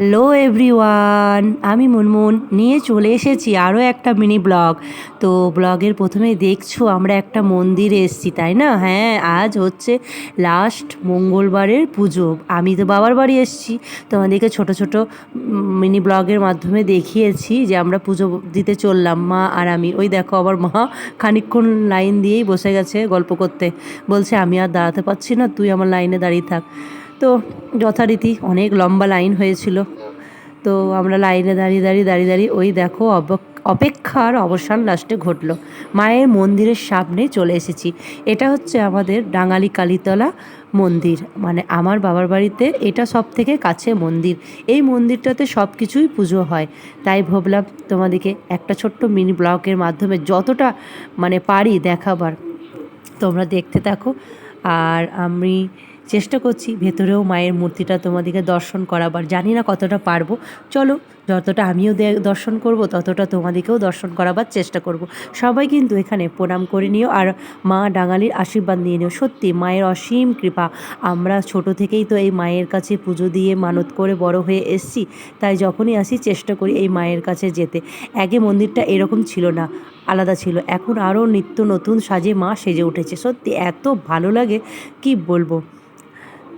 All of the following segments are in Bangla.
হ্যালো এভরিওয়ান, আমি মুনমুন। নিয়ে চলে এসেছি আরও একটা মিনি ব্লগ। তো ব্লগের প্রথমে দেখছ, আমরা একটা মন্দিরে এসেছি, তাই না? হ্যাঁ আজ হচ্ছে লাস্ট মঙ্গলবারের পুজো। আমি তো বাবার বাড়ি এসেছি। তোমাদেরকে ছোট ছোট মিনি ব্লগের মাধ্যমে দেখিয়েছি যে আমরা পুজো দিতে চললাম, মা আর আমি। ওই দেখো আবার মা খানিকক্ষণ লাইন দিয়েই বসে গেছে গল্প করতে। বলছে, আমি আর দাঁড়াতে পারছি না, তুই আমার লাইনে দাঁড়িয়ে থাক। তো যথারীতি অনেক লম্বা লাইন হয়েছিল। তো আমরা লাইনে দাঁড়িয়ে দাঁড়িয়ে দাঁড়িয়ে দাঁড়িয়ে ওই দেখো অপেক্ষার অবসান লাস্টে ঘটলো। মায়ের মন্দিরের সামনে চলে এসেছি। এটা হচ্ছে আমাদের ডাঙালি কালীতলা মন্দির। মানে আমার বাবার বাড়িতে এটা সব থেকে কাছে মন্দির। এই মন্দিরটাতে সব কিছুই পুজো হয়। তাই ভাবলাম তোমাদেরকে একটা ছোট্ট মিনি ব্লগের মাধ্যমে যতটা মানে পারি দেখাবার। তোমরা দেখতে থাকো। আর আমি চেষ্টা করছি, ভেতরেও মায়ের মূর্তিটা তোমাদেরকে দর্শন করাবার। জানি না কতটা পারব। চলো, যতটা আমিও দর্শন করব, ততটা তোমাদেরকেও দর্শন করাবার চেষ্টা করব। সবাই কিন্তু এখানে প্রণাম করে নিও আর মা ডাঙালির আশীর্বাদ নিয়ে নিও। সত্যি, মায়ের অসীম কৃপা। আমরা ছোট থেকেই তো এই মায়ের কাছে পুজো দিয়ে মানত করে বড় হয়ে এসছি। তাই যখনই আসি, চেষ্টা করি এই মায়ের কাছে যেতে। আগে মন্দিরটা এরকম ছিল না, আলাদা ছিল। এখন আরও নিত্য নতুন সাজে মা সেজে উঠেছে। সত্যি, এত ভালো লাগে, কি বলব?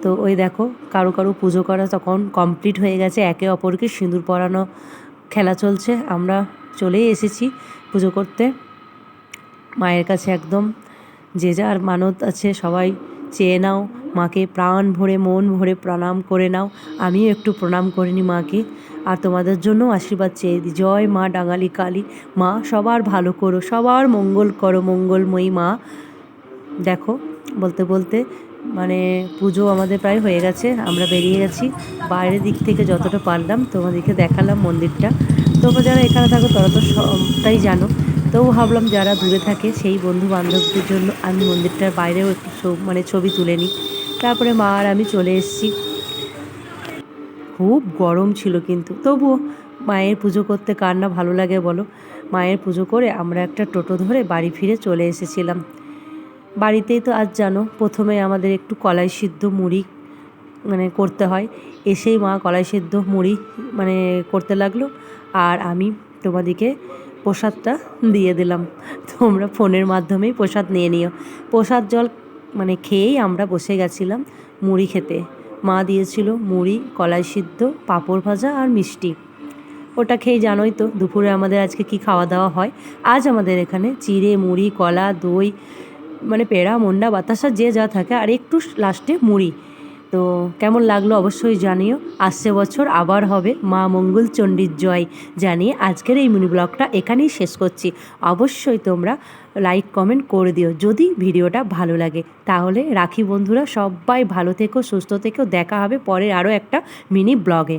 তো ওই দেখো, কারও কারও পুজো করা তখন কমপ্লিট হয়ে গেছে, একে অপরকে সিঁদুর পরানো খেলা চলছে। আমরা চলেই এসেছি পুজো করতে। মায়ের কাছে একদম যে যার মানত আছে সবাই চেয়ে নাও, মাকে প্রাণ ভরে, মন ভরে প্রণাম করে নাও। আমিও একটু প্রণাম করে নিই মাকে। আর তোমাদের জন্য আশীর্বাদ চেয়ে দিই জয় মা ডাঙালি কালী। মা, সবার ভালো করো, সবার মঙ্গল করো, মঙ্গলময়ী মা। দেখো, বলতে বলতে মানে পুজো আমাদের প্রায় হয়ে গেছে, আমরা বেরিয়ে গেছি। বাইরের দিক থেকে যতটা পারলাম তোমাদেরকে দেখালাম মন্দিরটা। তোমরা যারা এখানে থাকো তারা তো সবটাই জানো। তবু ভাবলাম যারা দূরে থাকে সেই বন্ধু বান্ধবদের জন্য আমি মন্দিরটার বাইরেও একটু মানে ছবি তুলে নিই। তারপরে মা আর আমি চলে এসেছি। খুব গরম ছিল কিন্তু। তবুও মায়ের পুজো করতে কার না ভালো লাগে বলো? মায়ের পুজো করে আমরা একটা টোটো ধরে বাড়ি ফিরে চলে এসেছিলাম। বাড়িতেই তো আজ জানো, প্রথমে আমাদের একটু কলাই সিদ্ধ মুড়ি মানে করতে হয়। এসেই মা কলাই সিদ্ধ মুড়ি মানে করতে লাগল। আর আমি তোমাদেরকে প্রসাদটা দিয়ে দিলাম। তোমরা ফোনের মাধ্যমেই প্রসাদ নিয়ে নিও। প্রসাদ জল মানে খেয়েই আমরা বসে গেছিলাম মুড়ি খেতে। মা দিয়েছিল মুড়ি, কলাই সিদ্ধ, পাঁপড় ভাজা আর মিষ্টি। ওটা খেয়ে জানোই তো, দুপুরে আমাদের আজকে কি খাওয়া দাওয়া হয়। আজ আমাদের এখানে চিড়ে মুড়ি, কলা, দই মানে পেড়া, মন্ডা, বাতাসা, যে যা থাকে, আর একটু লাস্টে মুড়ি। তো কেমন লাগল অবশ্যই জানিও। আসছে বছর, আবার হবে মা মঙ্গল চণ্ডীর জয় জানিয়ে আজকের এই মিনি ব্লগটা এখানেই শেষ করছি। অবশ্যই তোমরা লাইক কমেন্ট করে দিও যদি ভিডিওটা ভালো লাগে। তাহলে রাখি বন্ধুরা, সবাই ভালো থেকো, সুস্থ থেকো। দেখা হবে পরের আরও একটা মিনি ব্লগে